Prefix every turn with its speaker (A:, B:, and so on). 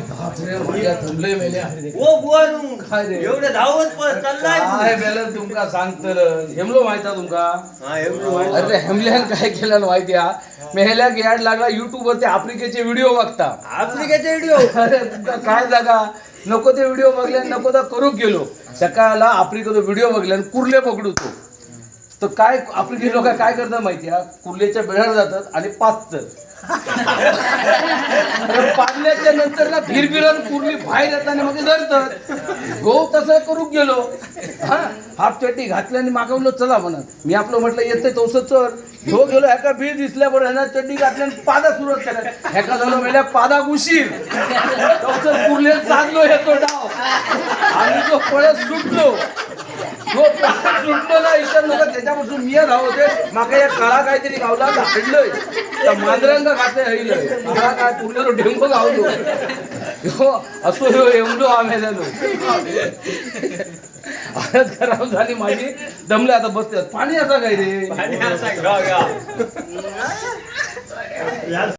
A: थंबले मेल्या
B: ओ
A: काय रे?
B: धावत पण चाललाय
A: काय बेलन तुमका सांगतल हेमलो माहिता तुमका
B: हा एवढं
A: अरे हेमल्यान काय केलं माहिती हा मेहल्याक याड लागला युट्यूब वरती आफ्रिकेचे व्हिडिओ बघता
B: आफ्रिकेचे व्हिडिओ
A: अरे तुमका काय जागा नको ते व्हिडिओ बघले नको तर करूक गेलो सकाळला आफ्रिकेचा व्हिडिओ बघले आणि कुर्ले पकडू तो तर काय आफ्रिके लोक काय करतात माहिती आहे कुर्लेच्या बेळावर जातात आणि पाचतात. पाडल्याच्या नंतर ना फिरफिरन कुर्ली बाहेर येताना मग धरतात. गो तसं करू गेलो. हा हाफ चट्टी घातल्याने मागवलं चला म्हणत मी आपलं म्हटलं येते तसं चल घेऊ गेलो ह्याका बीळ दिसल्या ह्याना चड्डी घातल्याने पादा सुरुवात केला ह्याका झालो मेल्या पादा उशीर. कुर्ले चाललो येतो डाव. आणि तो पळत सुटलो. सुटलो ना इतर नका त्याच्यापासून मी राहते माका या काळा काहीतरी गावला घातलंय त्या मांजरांग घातलंय हईलंय. काळा काय कुर्ल्यालो डेंगू गावलो ह्यो असो ह्यो एवढो आम्ही झालो. हालत खराब झाली माझी. दमले आता बसतात पाणी आता काय रे?
B: असा.